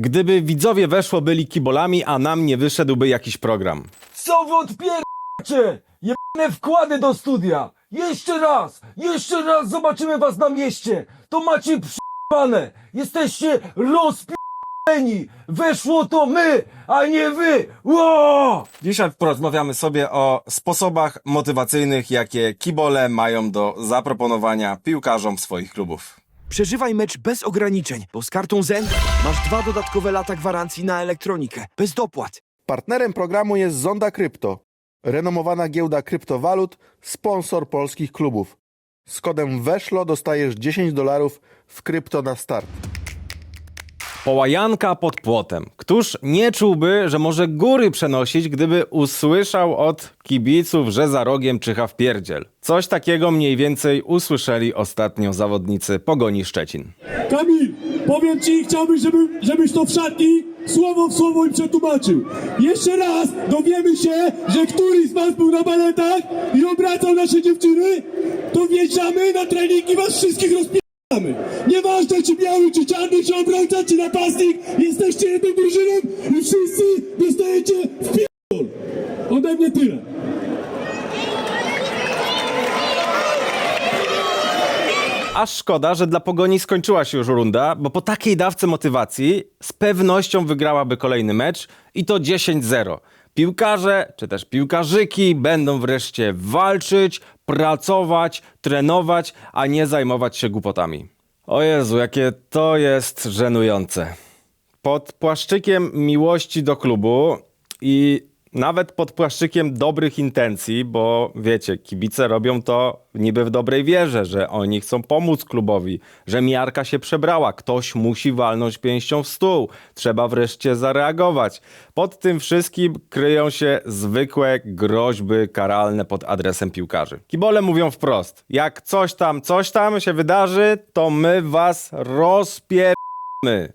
Gdyby widzowie weszło byli kibolami, a nam nie wyszedłby jakiś program. Co wy odpieracie? Jebane wkłady do studia! Jeszcze raz! Jeszcze raz zobaczymy was na mieście! To macie przyjebane! Jesteście rozpierdoleni! Weszło to my, a nie wy! Ło! Dzisiaj porozmawiamy sobie o sposobach motywacyjnych, jakie kibole mają do zaproponowania piłkarzom swoich klubów. Przeżywaj mecz bez ograniczeń, bo z kartą Zen masz dwa dodatkowe lata gwarancji na elektronikę, bez dopłat. Partnerem programu jest Zonda Krypto, renomowana giełda kryptowalut, sponsor polskich klubów. Z kodem WESZLO dostajesz 10 dolarów w krypto na start. Połajanka pod płotem. Któż nie czułby, że może góry przenosić, gdyby usłyszał od kibiców, że za rogiem czyha w pierdziel? Coś takiego mniej więcej usłyszeli ostatnio zawodnicy Pogoni Szczecin. Kamil, powiem ci, chciałbym, żeby, żebyś to w szatni słowo w słowo im przetłumaczył. Jeszcze raz dowiemy się, że któryś z was był na baletach i obracał nasze dziewczyny, to wjeżdżamy na treningi was wszystkich rozpieramy. Nieważne czy biały, czy czarny, czy obrońca, czy napastnik, jesteście jedną drużyną i wszyscy dostajecie w pierdol. Ode mnie tyle. Aż szkoda, że dla Pogoni skończyła się już runda, bo po takiej dawce motywacji z pewnością wygrałaby kolejny mecz i to 10-0. Piłkarze, czy też piłkarzyki będą wreszcie walczyć, pracować, trenować, a nie zajmować się głupotami. O Jezu, jakie to jest żenujące. Pod płaszczykiem miłości do klubu i nawet pod płaszczykiem dobrych intencji, bo wiecie, kibice robią to niby w dobrej wierze, że oni chcą pomóc klubowi, że miarka się przebrała, ktoś musi walnąć pięścią w stół, trzeba wreszcie zareagować. Pod tym wszystkim kryją się zwykłe groźby karalne pod adresem piłkarzy. Kibole mówią wprost, jak coś tam, coś tam się wydarzy, to my was rozpier***my.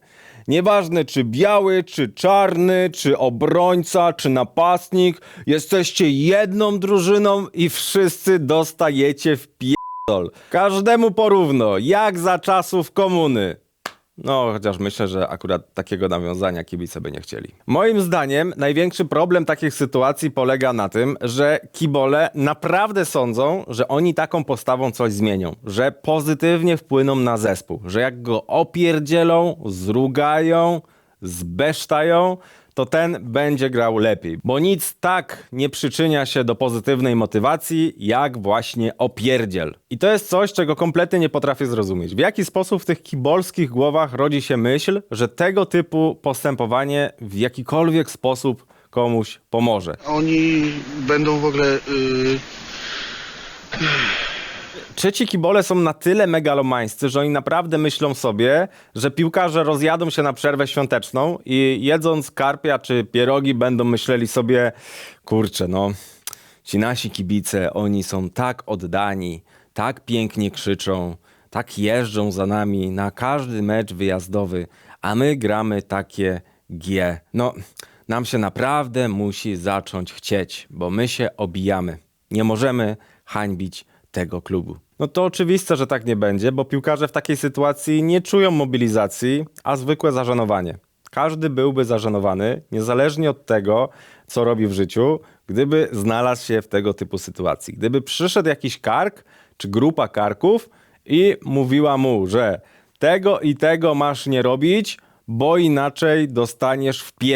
Nieważne czy biały, czy czarny, czy obrońca, czy napastnik, jesteście jedną drużyną i wszyscy dostajecie w pierdol. Każdemu porówno, jak za czasów komuny. No, chociaż myślę, że akurat takiego nawiązania kibice by nie chcieli. Moim zdaniem największy problem takich sytuacji polega na tym, że kibole naprawdę sądzą, że oni taką postawą coś zmienią, że pozytywnie wpłyną na zespół, że jak go opierdzielą, zrugają, zbesztają, to ten będzie grał lepiej. Bo nic tak nie przyczynia się do pozytywnej motywacji, jak właśnie opierdziel. I to jest coś, czego kompletnie nie potrafię zrozumieć. W jaki sposób w tych kibolskich głowach rodzi się myśl, że tego typu postępowanie w jakikolwiek sposób komuś pomoże. Oni będą w ogóle. Yy, Trzeci kibole są na tyle megalomańscy, że oni naprawdę myślą sobie, że piłkarze rozjadą się na przerwę świąteczną i jedząc karpia czy pierogi będą myśleli sobie, kurczę, no, ci nasi kibice, oni są tak oddani, tak pięknie krzyczą, tak jeżdżą za nami na każdy mecz wyjazdowy, a my gramy takie G. No, nam się naprawdę musi zacząć chcieć, bo my się obijamy. Nie możemy hańbić tego klubu. No to oczywiste, że tak nie będzie, bo piłkarze w takiej sytuacji nie czują mobilizacji, a zwykłe zażenowanie. Każdy byłby zażenowany, niezależnie od tego, co robi w życiu, gdyby znalazł się w tego typu sytuacji. Gdyby przyszedł jakiś kark, czy grupa karków i mówiła mu, że tego i tego masz nie robić, bo inaczej dostaniesz w pie...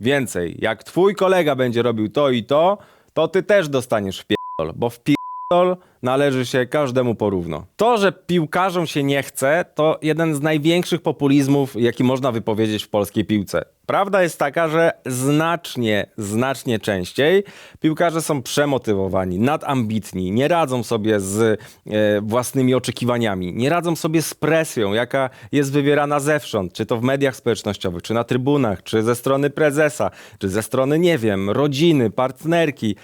Więcej, jak twój kolega będzie robił to i to, to ty też dostaniesz w pierdol, bo w pierdol należy się każdemu porówno. To, że piłkarzom się nie chce, to jeden z największych populizmów, jaki można wypowiedzieć w polskiej piłce. Prawda jest taka, że znacznie, znacznie częściej piłkarze są przemotywowani, nadambitni, nie radzą sobie z e, własnymi oczekiwaniami, nie radzą sobie z presją, jaka jest wywierana zewsząd, czy to w mediach społecznościowych, czy na trybunach, czy ze strony prezesa, czy ze strony, nie wiem, rodziny, partnerki,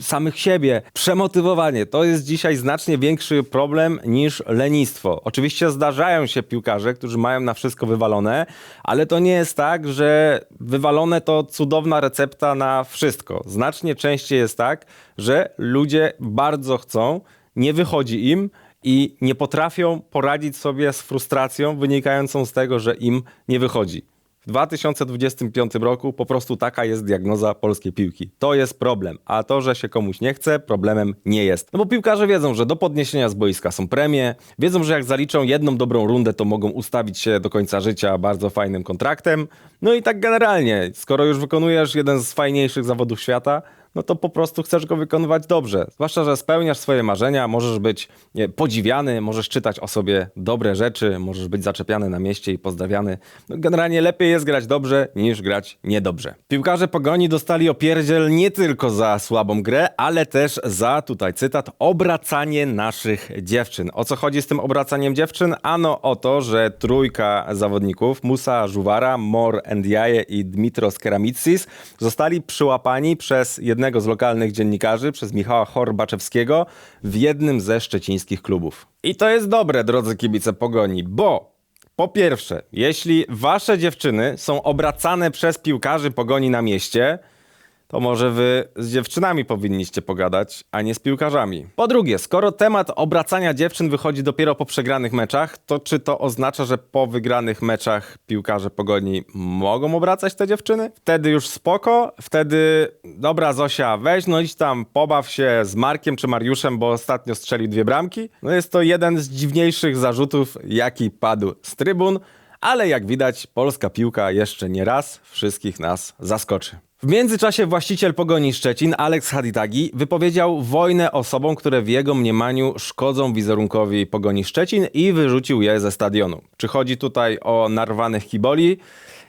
samych siebie. Przemotywowanie to jest dzisiaj znacznie większy problem niż lenistwo. Oczywiście zdarzają się piłkarze, którzy mają na wszystko wywalone, ale to nie jest tak, że wywalone to cudowna recepta na wszystko. Znacznie częściej jest tak, że ludzie bardzo chcą, nie wychodzi im i nie potrafią poradzić sobie z frustracją wynikającą z tego, że im nie wychodzi. W 2025 roku po prostu taka jest diagnoza polskiej piłki. To jest problem, a to, że się komuś nie chce, problemem nie jest. No bo piłkarze wiedzą, że do podniesienia z boiska są premie, wiedzą, że jak zaliczą jedną dobrą rundę, to mogą ustawić się do końca życia bardzo fajnym kontraktem. No i tak generalnie, skoro już wykonujesz jeden z fajniejszych zawodów świata, no to po prostu chcesz go wykonywać dobrze. Zwłaszcza, że spełniasz swoje marzenia, możesz być podziwiany, możesz czytać o sobie dobre rzeczy, możesz być zaczepiany na mieście i pozdrawiany. No, generalnie lepiej jest grać dobrze niż grać niedobrze. Piłkarze Pogoni dostali opierdziel nie tylko za słabą grę, ale też za, tutaj cytat, obracanie naszych dziewczyn. O co chodzi z tym obracaniem dziewczyn? Ano o to, że trójka zawodników, Musa Żuwara, Mor Ndiaye i Dmitros Keramitsis zostali przyłapani przez jednego z lokalnych dziennikarzy, przez Michała Horbaczewskiego w jednym ze szczecińskich klubów. I to jest dobre, drodzy kibice Pogoni, bo po pierwsze, jeśli wasze dziewczyny są obracane przez piłkarzy Pogoni na mieście, to może wy z dziewczynami powinniście pogadać, a nie z piłkarzami. Po drugie, skoro temat obracania dziewczyn wychodzi dopiero po przegranych meczach, to czy to oznacza, że po wygranych meczach piłkarze pogoni mogą obracać te dziewczyny? Wtedy już spoko, wtedy dobra Zosia, weź no idź tam, pobaw się z Markiem czy Mariuszem, bo ostatnio strzelił dwie bramki. No jest to jeden z dziwniejszych zarzutów, jaki padł z trybun, ale jak widać, polska piłka jeszcze nie raz wszystkich nas zaskoczy. W międzyczasie właściciel Pogoni Szczecin, Alex Haditagi, wypowiedział wojnę osobom, które w jego mniemaniu szkodzą wizerunkowi Pogoni Szczecin i wyrzucił je ze stadionu. Czy chodzi tutaj o narwanych kiboli?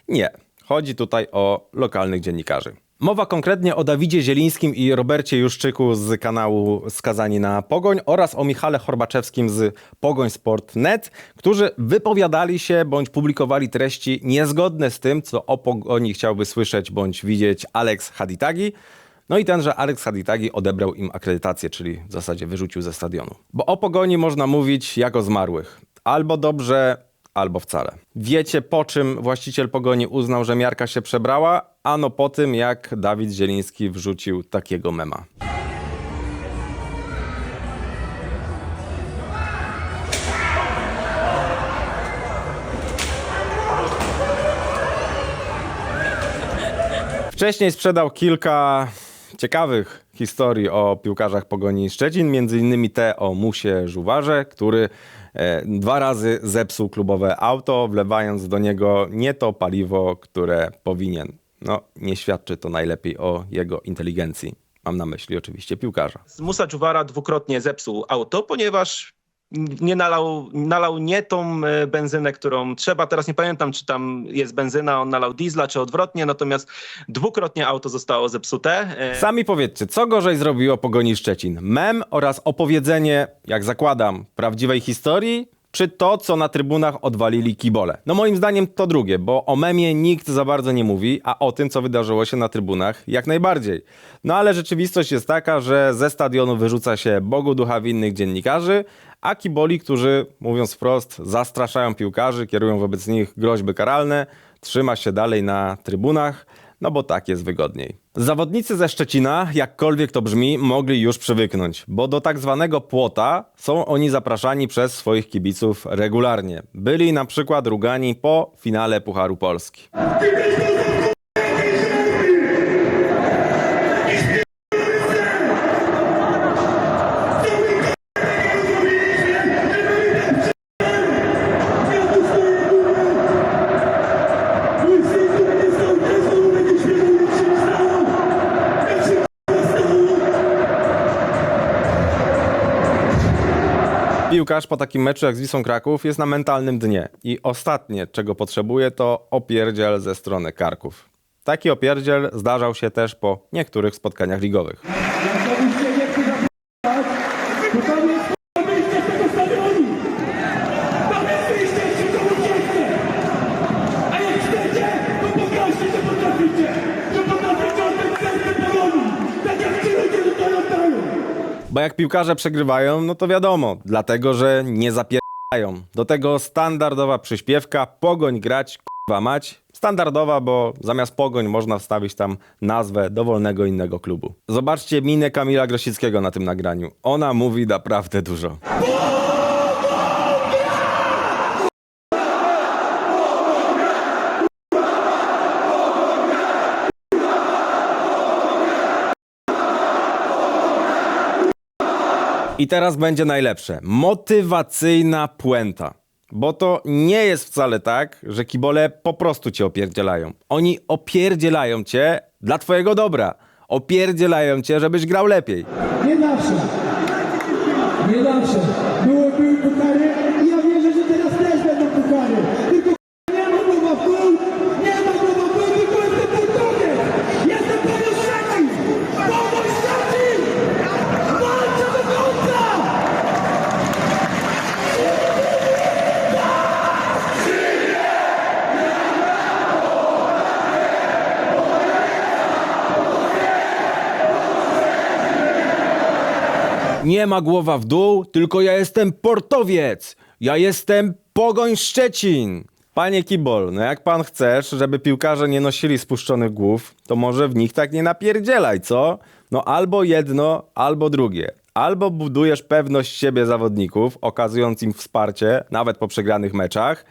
Nie. Chodzi tutaj o lokalnych dziennikarzy. Mowa konkretnie o Dawidzie Zielińskim i Robercie Juszczyku z kanału Skazani na Pogoń oraz o Michale Horbaczewskim z Pogoń Sport.net, którzy wypowiadali się bądź publikowali treści niezgodne z tym, co o Pogoni chciałby słyszeć bądź widzieć Alex Haditagi. No i tenże Alex Haditagi odebrał im akredytację, czyli w zasadzie wyrzucił ze stadionu. Bo o Pogoni można mówić jak o zmarłych. Albo dobrze, albo wcale. Wiecie po czym właściciel Pogoni uznał, że miarka się przebrała? Ano po tym, jak Dawid Zieliński wrzucił takiego mema. Wcześniej sprzedał kilka ciekawych historii o piłkarzach Pogoni Szczecin, między innymi te o Musie Żuwarze, który dwa razy zepsuł klubowe auto, wlewając do niego nie to paliwo, które powinien. No, nie świadczy to najlepiej o jego inteligencji. Mam na myśli oczywiście piłkarza. Musa Czuwara dwukrotnie zepsuł auto, ponieważ nie nalał, nalał nie tą e, benzynę, którą trzeba. Teraz nie pamiętam, czy tam jest benzyna, on nalał diesla, czy odwrotnie, natomiast dwukrotnie auto zostało zepsute. E, Sami powiedzcie, co gorzej zrobiło Pogoni Szczecin? Mem oraz opowiedzenie, jak zakładam, prawdziwej historii, czy to, co na trybunach odwalili kibole? No moim zdaniem to drugie, bo o memie nikt za bardzo nie mówi, a o tym, co wydarzyło się na trybunach, jak najbardziej. No ale rzeczywistość jest taka, że ze stadionu wyrzuca się Bogu ducha winnych dziennikarzy, a kiboli, którzy, mówiąc wprost, zastraszają piłkarzy, kierują wobec nich groźby karalne, trzyma się dalej na trybunach, no bo tak jest wygodniej. Zawodnicy ze Szczecina, jakkolwiek to brzmi, mogli już przywyknąć, bo do tak zwanego płota są oni zapraszani przez swoich kibiców regularnie. Byli na przykład rugani po finale Pucharu Polski. Piłkarz po takim meczu jak z Wisłą Kraków jest na mentalnym dnie i ostatnie, czego potrzebuje, to opierdziel ze strony Karków. Taki opierdziel zdarzał się też po niektórych spotkaniach ligowych. Jak piłkarze przegrywają, no to wiadomo, dlatego że nie zapierdają. Do tego standardowa przyśpiewka, pogoń grać, k***wa mać. Standardowa, bo zamiast pogoń można wstawić tam nazwę dowolnego innego klubu. Zobaczcie minę Kamila Grosickiego na tym nagraniu. Ona mówi naprawdę dużo. I teraz będzie najlepsze. Motywacyjna puenta. Bo to nie jest wcale tak, że kibole po prostu cię opierdzielają. Oni opierdzielają cię dla twojego dobra. Opierdzielają cię, żebyś grał lepiej. Nie zawsze. Nie ma głowa w dół, tylko ja jestem portowiec. Ja jestem Pogoń Szczecin. Panie Kibol, no jak pan chcesz, żeby piłkarze nie nosili spuszczonych głów, to może w nich tak nie napierdzielaj, co? No albo jedno, albo drugie. Albo budujesz pewność siebie zawodników, okazując im wsparcie, nawet po przegranych meczach,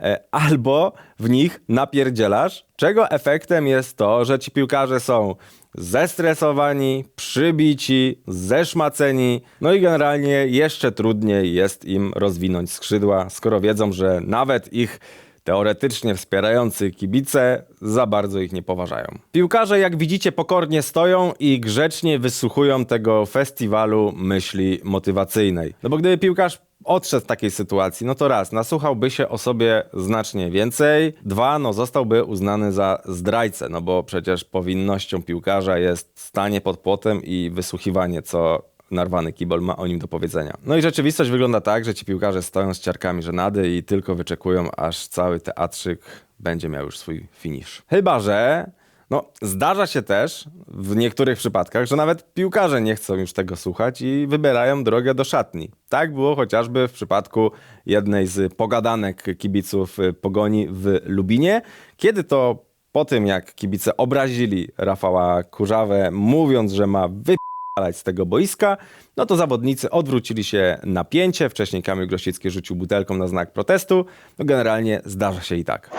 e, albo w nich napierdzielasz, czego efektem jest to, że ci piłkarze są zestresowani, przybici, zeszmaceni, no i generalnie jeszcze trudniej jest im rozwinąć skrzydła, skoro wiedzą, że nawet ich teoretycznie wspierający kibice za bardzo ich nie poważają. Piłkarze, jak widzicie, pokornie stoją i grzecznie wysłuchują tego festiwalu myśli motywacyjnej. No bo gdyby piłkarz odszedł z takiej sytuacji, no to raz, nasłuchałby się o sobie znacznie więcej, dwa, no zostałby uznany za zdrajcę, no bo przecież powinnością piłkarza jest stanie pod płotem i wysłuchiwanie, co narwany kibol ma o nim do powiedzenia. No i rzeczywistość wygląda tak, że ci piłkarze stoją z ciarkami żenady i tylko wyczekują, aż cały teatrzyk będzie miał już swój finisz. Chyba, że no, zdarza się też w niektórych przypadkach, że nawet piłkarze nie chcą już tego słuchać i wybierają drogę do szatni. Tak było chociażby w przypadku jednej z pogadanek kibiców Pogoni w Lubinie, kiedy to po tym, jak kibice obrazili Rafała Kurzawę, mówiąc, że ma wypalać z tego boiska, no to zawodnicy odwrócili się na pięcie. Wcześniej Kamil Grosicki rzucił butelką na znak protestu. No generalnie zdarza się i tak.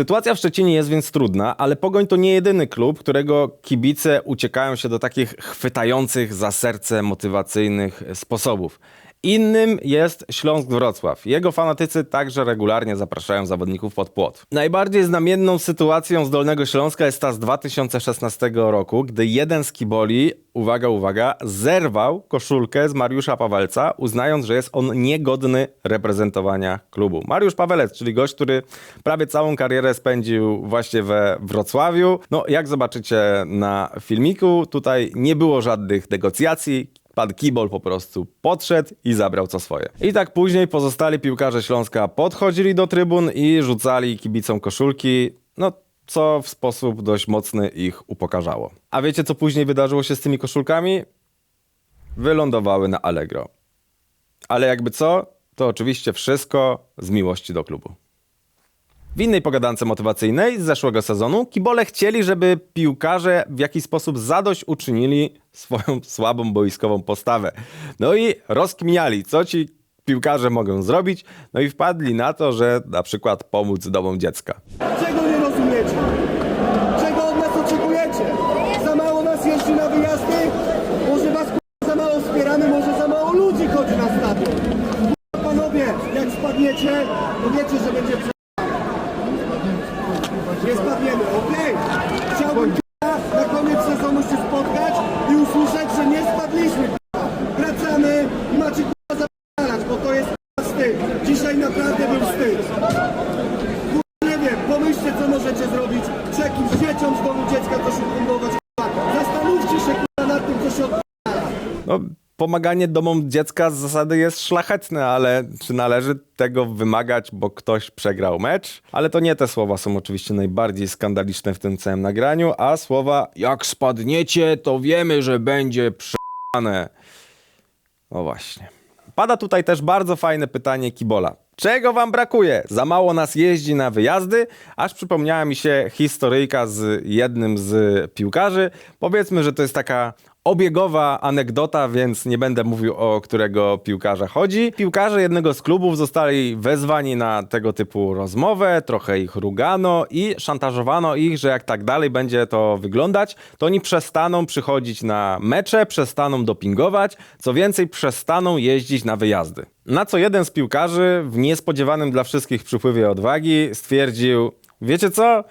Sytuacja w Szczecinie jest więc trudna, ale Pogoń to nie jedyny klub, którego kibice uciekają się do takich chwytających za serce motywacyjnych sposobów. Innym jest Śląsk Wrocław. Jego fanatycy także regularnie zapraszają zawodników pod płot. Najbardziej znamienną sytuacją z Dolnego Śląska jest ta z 2016 roku, gdy jeden z kiboli, uwaga, uwaga, zerwał koszulkę z Mariusza Pawelca, uznając, że jest on niegodny reprezentowania klubu. Mariusz Pawelec, czyli gość, który prawie całą karierę spędził właśnie we Wrocławiu. No, jak zobaczycie na filmiku, tutaj nie było żadnych negocjacji. Pan Kibol po prostu podszedł i zabrał co swoje. I tak później pozostali piłkarze Śląska podchodzili do trybun i rzucali kibicom koszulki, no co w sposób dość mocny ich upokarzało. A wiecie co później wydarzyło się z tymi koszulkami? Wylądowały na Allegro. Ale jakby co, to oczywiście wszystko z miłości do klubu. W innej pogadance motywacyjnej z zeszłego sezonu kibole chcieli, żeby piłkarze w jakiś sposób zadość uczynili swoją słabą boiskową postawę. No i rozkminiali, co ci piłkarze mogą zrobić, no i wpadli na to, że na przykład pomóc domom dziecka. Czego nie rozumiecie? Czego od nas oczekujecie? Za mało nas jeździ na wyjazdy? Może was za mało wspieramy? Może za mało ludzi chodzi na stadion? Panowie, jak spadniecie, to wiecie, że będzie prze... Nie spadniemy, okej? Chciałbym k***a, na koniec sezonu się spotkać i usłyszeć, że nie spadliśmy. k***a. Wracamy i macie k***a zap***alać, bo to jest k***a wstyd. Dzisiaj naprawdę był wstyd. Nie wiem, pomyślcie co możecie zrobić, czy jakimś dzieciom z domu dziecka coś ufundować. Zastanówcie się k***a, nad tym, co się od... No, pomaganie domom dziecka z zasady jest szlachetne, ale czy należy tego wymagać, bo ktoś przegrał mecz? Ale to nie te słowa są oczywiście najbardziej skandaliczne w tym całym nagraniu, a słowa jak spadniecie, to wiemy, że będzie prze***ane. No właśnie. Pada tutaj też bardzo fajne pytanie Kibola. Czego wam brakuje? Za mało nas jeździ na wyjazdy, aż przypomniała mi się historyjka z jednym z piłkarzy. Powiedzmy, że to jest taka obiegowa anegdota, więc nie będę mówił o którego piłkarza chodzi. Piłkarze jednego z klubów zostali wezwani na tego typu rozmowę, trochę ich rugano i szantażowano ich, że jak tak dalej będzie to wyglądać, to oni przestaną przychodzić na mecze, przestaną dopingować, co więcej przestaną jeździć na wyjazdy. Na co jeden z piłkarzy w niespodziewanym dla wszystkich przypływie odwagi stwierdził: Wiecie co?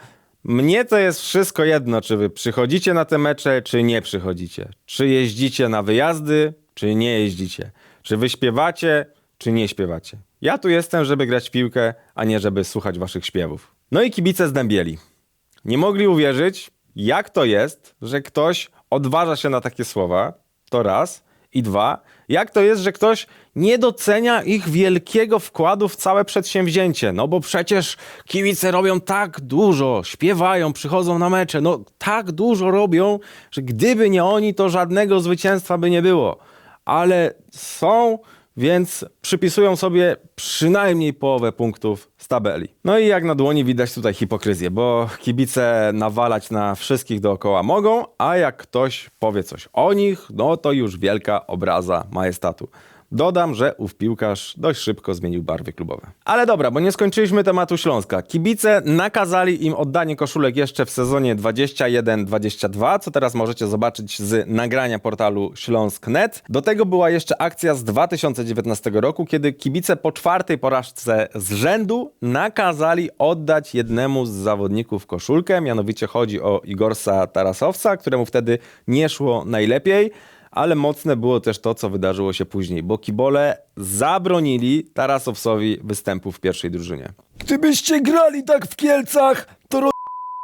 Mnie to jest wszystko jedno, czy wy przychodzicie na te mecze, czy nie przychodzicie. Czy jeździcie na wyjazdy, czy nie jeździcie. Czy wy śpiewacie, czy nie śpiewacie. Ja tu jestem, żeby grać w piłkę, a nie żeby słuchać waszych śpiewów. No i kibice zdębieli. Nie mogli uwierzyć, jak to jest, że ktoś odważa się na takie słowa, to raz. I dwa, jak to jest, że ktoś nie docenia ich wielkiego wkładu w całe przedsięwzięcie? No bo przecież kibice robią tak dużo, śpiewają, przychodzą na mecze, no tak dużo robią, że gdyby nie oni, to żadnego zwycięstwa by nie było. Ale są, więc przypisują sobie przynajmniej połowę punktów z tabeli. No i jak na dłoni widać tutaj hipokryzję, bo kibice nawalać na wszystkich dookoła mogą, a jak ktoś powie coś o nich, no to już wielka obraza majestatu. Dodam, że ów piłkarz dość szybko zmienił barwy klubowe. Ale dobra, bo nie skończyliśmy tematu Śląska. Kibice nakazali im oddanie koszulek jeszcze w sezonie 21-22, co teraz możecie zobaczyć z nagrania portalu Śląsk.net. Do tego była jeszcze akcja z 2019 roku, kiedy kibice po czwartej porażce z rzędu nakazali oddać jednemu z zawodników koszulkę. Mianowicie chodzi o Igorsa Tarasowca, któremu wtedy nie szło najlepiej. Ale mocne było też to, co wydarzyło się później, bo kibole zabronili Tarasowcowi występu w pierwszej drużynie. Gdybyście grali tak w Kielcach, to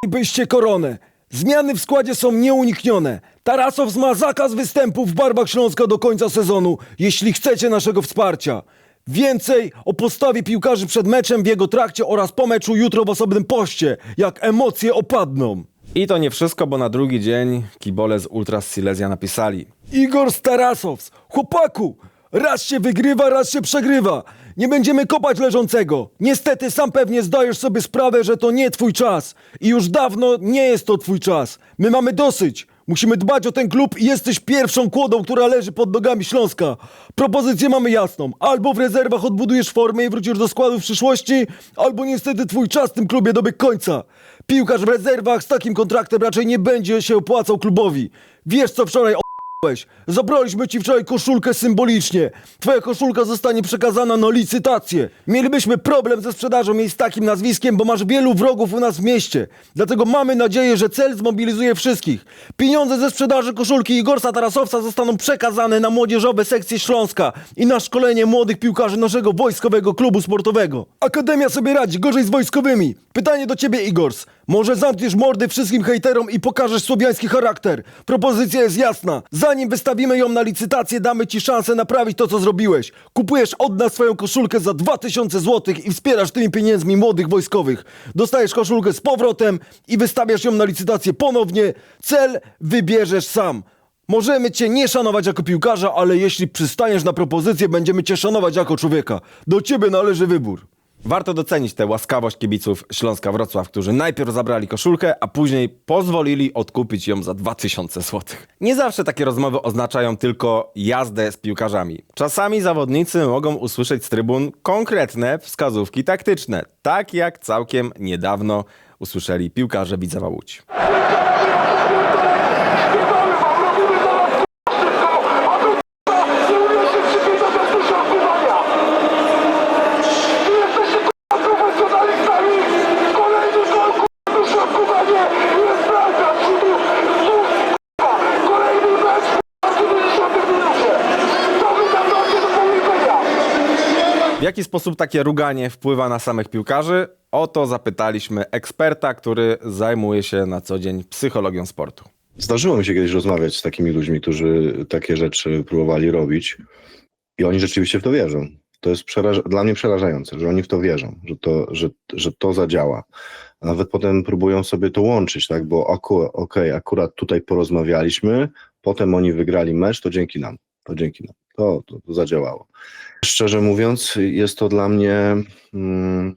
byście koronę. Zmiany w składzie są nieuniknione. Tarasow ma zakaz występu w barwach Śląska do końca sezonu, jeśli chcecie naszego wsparcia. Więcej o postawie piłkarzy przed meczem, w jego trakcie oraz po meczu jutro w osobnym poście, jak emocje opadną. I to nie wszystko, bo na drugi dzień kibole z Ultras Silesia napisali. Igor Starasows, chłopaku, raz się wygrywa, raz się przegrywa. Nie będziemy kopać leżącego. Niestety sam pewnie zdajesz sobie sprawę, że to nie twój czas. I już dawno nie jest to twój czas. My mamy dosyć. Musimy dbać o ten klub i jesteś pierwszą kłodą, która leży pod nogami Śląska. Propozycję mamy jasną. Albo w rezerwach odbudujesz formę i wrócisz do składu w przyszłości, albo niestety twój czas w tym klubie dobiegł końca. Piłkarz w rezerwach z takim kontraktem raczej nie będzie się opłacał klubowi. Wiesz co wczoraj Weź. Zabraliśmy ci wczoraj koszulkę symbolicznie. Twoja koszulka zostanie przekazana na licytację. Mielibyśmy problem ze sprzedażą jej z takim nazwiskiem, bo masz wielu wrogów u nas w mieście. Dlatego mamy nadzieję, że cel zmobilizuje wszystkich. Pieniądze ze sprzedaży koszulki Igorsa Tarasowca zostaną przekazane na młodzieżowe sekcje Śląska i na szkolenie młodych piłkarzy naszego wojskowego klubu sportowego. Akademia sobie radzi, gorzej z wojskowymi. Pytanie do ciebie, Igors. Może zamkniesz mordy wszystkim hejterom i pokażesz słowiański charakter. Propozycja jest jasna. Zanim wystawimy ją na licytację, damy ci szansę naprawić to, co zrobiłeś. Kupujesz od nas swoją koszulkę za 2000 zł i wspierasz tymi pieniędzmi młodych wojskowych. Dostajesz koszulkę z powrotem i wystawiasz ją na licytację ponownie. Cel wybierzesz sam. Możemy cię nie szanować jako piłkarza, ale jeśli przystaniesz na propozycję, będziemy cię szanować jako człowieka. Do ciebie należy wybór. Warto docenić tę łaskawość kibiców Śląska Wrocław, którzy najpierw zabrali koszulkę, a później pozwolili odkupić ją za 2000 zł. Nie zawsze takie rozmowy oznaczają tylko jazdę z piłkarzami. Czasami zawodnicy mogą usłyszeć z trybun konkretne wskazówki taktyczne, tak jak całkiem niedawno usłyszeli piłkarze Widzewa Łódź. Jaki sposób takie ruganie wpływa na samych piłkarzy? O to zapytaliśmy eksperta, który zajmuje się na co dzień psychologią sportu. Zdarzyło mi się kiedyś rozmawiać z takimi ludźmi, którzy takie rzeczy próbowali robić i oni rzeczywiście w to wierzą. To jest dla mnie przerażające, że oni w to wierzą, że to, że, że to zadziała. A nawet potem próbują sobie to łączyć, tak? Bo aku- okej, akurat tutaj porozmawialiśmy, potem oni wygrali mecz, to dzięki nam. To dzięki nam. To, to, to zadziałało. Szczerze mówiąc, jest to dla mnie mm,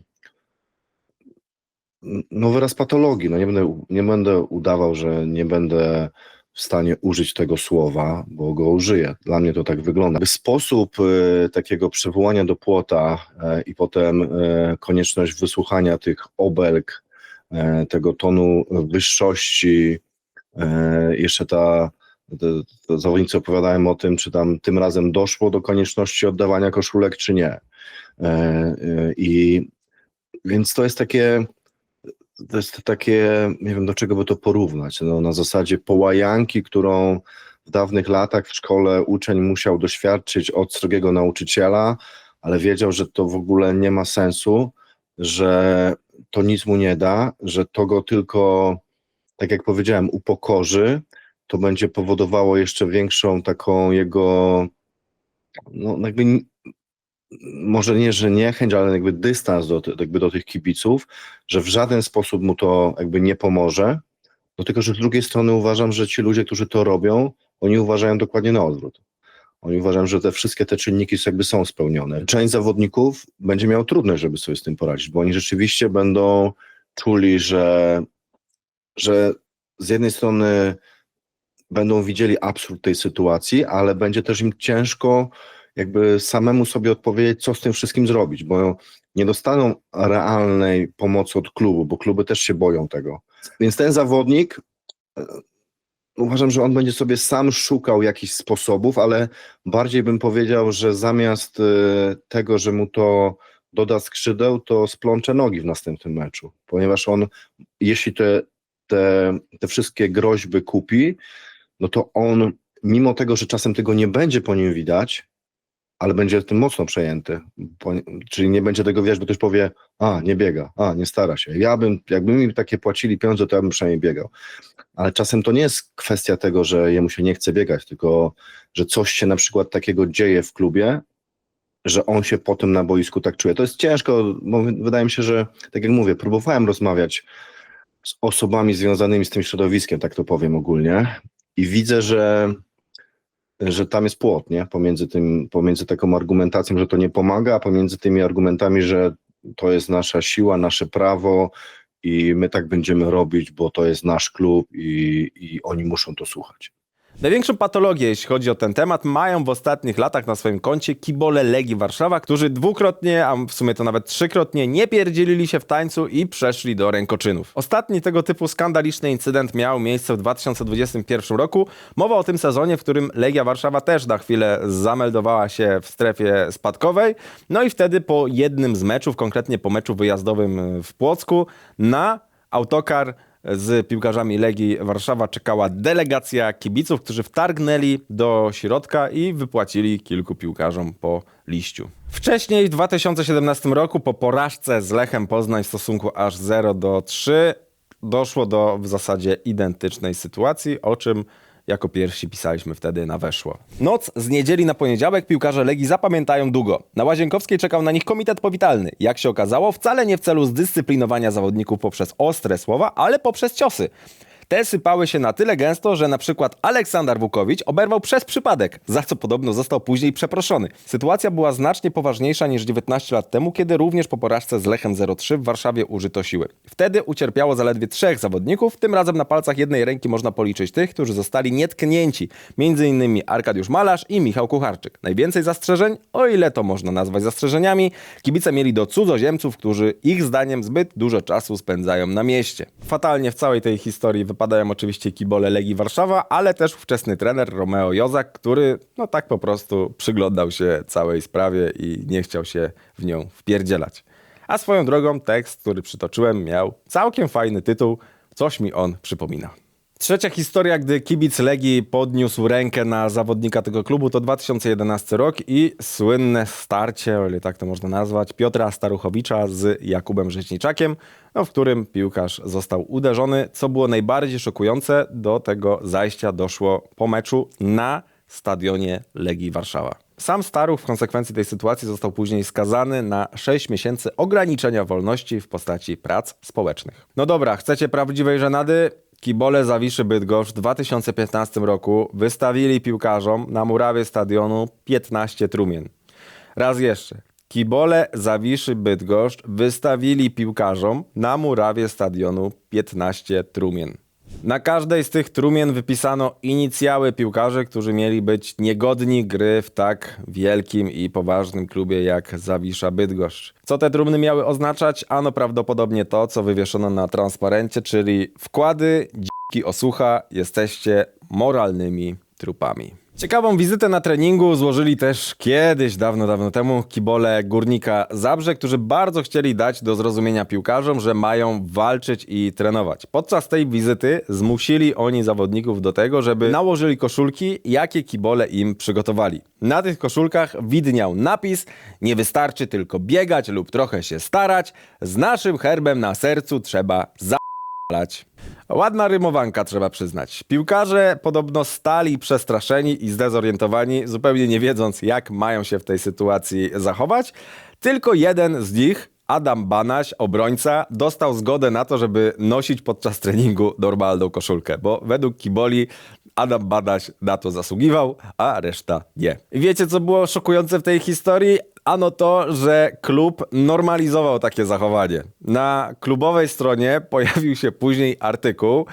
no wyraz patologii. No nie, będę, nie będę udawał, że nie będę w stanie użyć tego słowa, bo go użyję. Dla mnie to tak wygląda. Sposób e, takiego przywołania do płota e, i potem e, konieczność wysłuchania tych obelg, tego tonu wyższości, jeszcze ta zawodnicy opowiadają o tym, czy tam tym razem doszło do konieczności oddawania koszulek, czy nie. E, e, I więc to jest takie, to jest takie, nie wiem do czego by to porównać, no, na zasadzie połajanki, którą w dawnych latach w szkole uczeń musiał doświadczyć od srogiego nauczyciela, ale wiedział, że to w ogóle nie ma sensu, że to nic mu nie da, że to go tylko, tak jak powiedziałem, upokorzy, to będzie powodowało jeszcze większą taką jego, no jakby n- może nie, że niechęć, ale jakby dystans do, jakby do tych kibiców, że w żaden sposób mu to jakby nie pomoże. No tylko, że z drugiej strony uważam, że ci ludzie, którzy to robią, oni uważają dokładnie na odwrót. Oni uważają, że te wszystkie te czynniki jakby są spełnione. Część zawodników będzie miał trudność, żeby sobie z tym poradzić, bo oni rzeczywiście będą czuli, że, że z jednej strony będą widzieli absurd tej sytuacji, ale będzie też im ciężko jakby samemu sobie odpowiedzieć, co z tym wszystkim zrobić, bo nie dostaną realnej pomocy od klubu, bo kluby też się boją tego. Więc ten zawodnik, e, uważam, że on będzie sobie sam szukał jakichś sposobów, ale bardziej bym powiedział, że zamiast e, tego, że mu to doda skrzydeł, to splącze nogi w następnym meczu, ponieważ on, jeśli te, te, te wszystkie groźby kupi, no to on, mimo tego, że czasem tego nie będzie po nim widać, ale będzie tym mocno przejęty. Czyli nie będzie tego widać, bo ktoś powie, a nie biega, a nie stara się. Ja bym, jakby mi takie płacili pieniądze, to ja bym przynajmniej biegał. Ale czasem to nie jest kwestia tego, że jemu się nie chce biegać, tylko że coś się na przykład takiego dzieje w klubie, że on się potem na boisku tak czuje. To jest ciężko, bo wydaje mi się, że tak jak mówię, próbowałem rozmawiać z osobami związanymi z tym środowiskiem, tak to powiem ogólnie, i widzę, że, że tam jest płot, nie? Pomiędzy, tym, pomiędzy taką argumentacją, że to nie pomaga, a pomiędzy tymi argumentami, że to jest nasza siła, nasze prawo i my tak będziemy robić, bo to jest nasz klub i, i oni muszą to słuchać. Największą patologię, jeśli chodzi o ten temat, mają w ostatnich latach na swoim koncie kibole Legii Warszawa, którzy dwukrotnie, a w sumie to nawet trzykrotnie nie pierdzielili się w tańcu i przeszli do rękoczynów. Ostatni tego typu skandaliczny incydent miał miejsce w 2021 roku. Mowa o tym sezonie, w którym Legia Warszawa też na chwilę zameldowała się w strefie spadkowej. No i wtedy po jednym z meczów, konkretnie po meczu wyjazdowym w Płocku, na autokar z piłkarzami Legii Warszawa czekała delegacja kibiców, którzy wtargnęli do środka i wypłacili kilku piłkarzom po liściu. Wcześniej w 2017 roku po porażce z Lechem Poznań w stosunku aż 0 do 3 doszło do w zasadzie identycznej sytuacji, o czym jako pierwsi pisaliśmy wtedy na weszło. Noc z niedzieli na poniedziałek piłkarze Legii zapamiętają długo. Na Łazienkowskiej czekał na nich komitet powitalny. Jak się okazało, wcale nie w celu zdyscyplinowania zawodników poprzez ostre słowa, ale poprzez ciosy. Te sypały się na tyle gęsto, że na przykład Aleksander Wukowicz oberwał przez przypadek, za co podobno został później przeproszony. Sytuacja była znacznie poważniejsza niż 19 lat temu, kiedy również po porażce z Lechem 0-3 w Warszawie użyto siły. Wtedy ucierpiało zaledwie trzech zawodników, tym razem na palcach jednej ręki można policzyć tych, którzy zostali nietknięci, m.in. Arkadiusz Malarz i Michał Kucharczyk. Najwięcej zastrzeżeń, o ile to można nazwać zastrzeżeniami, kibice mieli do cudzoziemców, którzy ich zdaniem zbyt dużo czasu spędzają na mieście. Fatalnie w całej tej historii wypadają oczywiście kibole Legii Warszawa, ale też ówczesny trener Romeo Jozak, który no tak po prostu przyglądał się całej sprawie i nie chciał się w nią wpierdzielać. A swoją drogą tekst, który przytoczyłem miał całkiem fajny tytuł, coś mi on przypomina. Trzecia historia, gdy kibic Legii podniósł rękę na zawodnika tego klubu, to 2011 rok i słynne starcie, o ile tak to można nazwać, Piotra Staruchowicza z Jakubem Rzeźniczakiem, no, w którym piłkarz został uderzony. Co było najbardziej szokujące, do tego zajścia doszło po meczu na stadionie Legii Warszawa. Sam Staruch w konsekwencji tej sytuacji został później skazany na 6 miesięcy ograniczenia wolności w postaci prac społecznych. No dobra, chcecie prawdziwej żenady? Kibole Zawiszy Bydgoszcz w 2015 roku wystawili piłkarzom na murawie stadionu 15 trumien. Raz jeszcze. Kibole Zawiszy Bydgoszcz wystawili piłkarzom na murawie stadionu 15 trumien. Na każdej z tych trumien wypisano inicjały piłkarzy, którzy mieli być niegodni gry w tak wielkim i poważnym klubie jak Zawisza Bydgoszcz. Co te trumny miały oznaczać? Ano prawdopodobnie to, co wywieszono na transparencie, czyli wkłady, dziki osucha, jesteście moralnymi trupami. Ciekawą wizytę na treningu złożyli też kiedyś, dawno, dawno temu, kibole Górnika Zabrze, którzy bardzo chcieli dać do zrozumienia piłkarzom, że mają walczyć i trenować. Podczas tej wizyty zmusili oni zawodników do tego, żeby nałożyli koszulki, jakie kibole im przygotowali. Na tych koszulkach widniał napis: Nie wystarczy tylko biegać lub trochę się starać, z naszym herbem na sercu trzeba za Lać. Ładna rymowanka, trzeba przyznać. Piłkarze podobno stali przestraszeni i zdezorientowani, zupełnie nie wiedząc, jak mają się w tej sytuacji zachować. Tylko jeden z nich, Adam Banaś, obrońca, dostał zgodę na to, żeby nosić podczas treningu normalną koszulkę, bo według Kiboli Adam Banaś na to zasługiwał, a reszta nie. Wiecie, co było szokujące w tej historii? Ano to, że klub normalizował takie zachowanie. Na klubowej stronie pojawił się później artykuł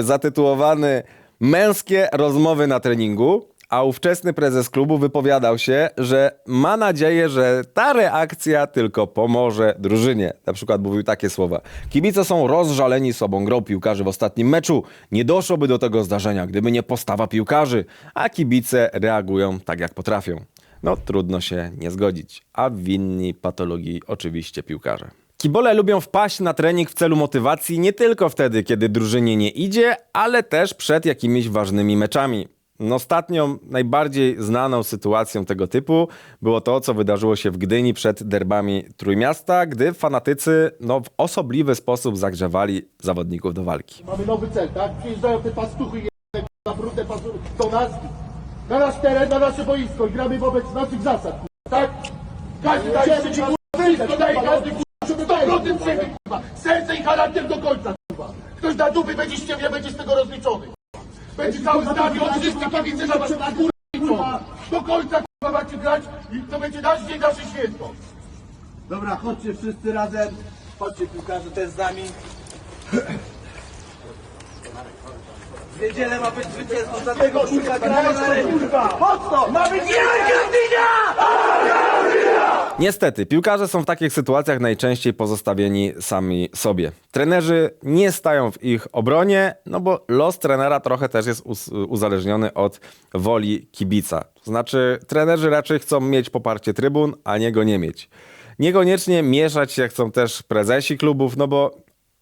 zatytułowany Męskie rozmowy na treningu, a ówczesny prezes klubu wypowiadał się, że ma nadzieję, że ta reakcja tylko pomoże drużynie. Na przykład mówił takie słowa. Kibice są rozżaleni sobą grą piłkarzy w ostatnim meczu. Nie doszłoby do tego zdarzenia, gdyby nie postawa piłkarzy, a kibice reagują tak jak potrafią. No trudno się nie zgodzić, a winni patologii oczywiście piłkarze. Kibole lubią wpaść na trening w celu motywacji nie tylko wtedy, kiedy drużynie nie idzie, ale też przed jakimiś ważnymi meczami. No, Ostatnią, najbardziej znaną sytuacją tego typu było to, co wydarzyło się w Gdyni przed derbami Trójmiasta, gdy fanatycy no, w osobliwy sposób zagrzewali zawodników do walki. Mamy nowy cel, tak? Przyjeżdżają te pastuchy jebane, na brudne pastuchy do nas, na nasz teren, na nasze boisko i gramy wobec naszych zasad, kurwa, tak? Każdy daje się ci kurwa, wszystko daje każdy kurwa, żeby 100% siebie, kurwa, serce i charakter do końca, kurwa. Ktoś da dupy, będzie ściemnia, będzie z tego rozliczony. Będzie cały stadion, wszyscy kibice na was kurwa. Do końca kurwa macie grać i to będzie nasz dzień, nasze święto. Dobra, chodźcie wszyscy razem. Chodźcie piłkarze też z nami. W niedzielę ma być zwycięstwo za tego kurwa na rynku. Mocno! Ma być Niestety, piłkarze są w takich sytuacjach najczęściej pozostawieni sami sobie. Trenerzy nie stają w ich obronie, no bo los trenera trochę też jest uz- uzależniony od woli kibica. To znaczy, trenerzy raczej chcą mieć poparcie trybun, a nie go nie mieć. Niekoniecznie mieszać się chcą też prezesi klubów, no bo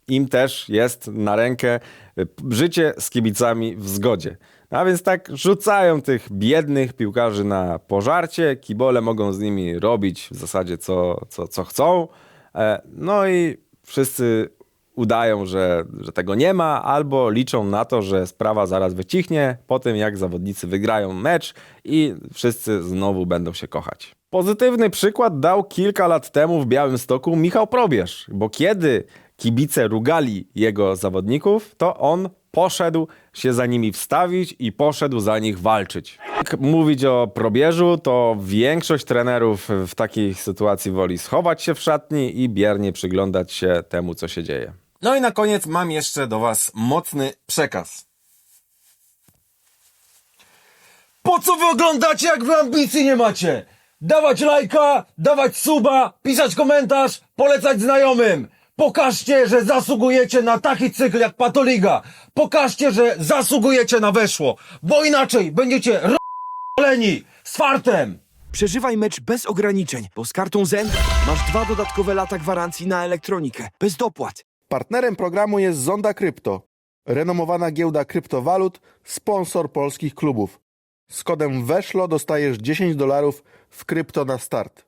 im też jest na rękę y, życie z kibicami w zgodzie. A więc tak rzucają tych biednych piłkarzy na pożarcie, kibole mogą z nimi robić w zasadzie co, co, co chcą. E, No i wszyscy udają, że, że tego nie ma, albo liczą na to, że sprawa zaraz wycichnie po tym, jak zawodnicy wygrają mecz i wszyscy znowu będą się kochać. Pozytywny przykład dał kilka lat temu w Białymstoku Michał Probierz, bo kiedy kibice rugali jego zawodników, to on poszedł się za nimi wstawić i poszedł za nich walczyć. Jak mówić o probierzu, to większość trenerów w takiej sytuacji woli schować się w szatni i biernie przyglądać się temu, co się dzieje. No i na koniec mam jeszcze do Was mocny przekaz. Po co wy oglądacie, jak wy ambicji nie macie? Dawać lajka, dawać suba, pisać komentarz, polecać znajomym. Pokażcie, że zasługujecie na taki cykl jak Patoliga. Pokażcie, że zasługujecie na weszło, bo inaczej będziecie roleni z fartem. Przeżywaj mecz bez ograniczeń, bo z kartą Zen masz dwa dodatkowe lata gwarancji na elektronikę, bez dopłat. Partnerem programu jest Zonda Krypto, renomowana giełda kryptowalut, sponsor polskich klubów. Z kodem WESZLO dostajesz 10 dolarów w krypto na start.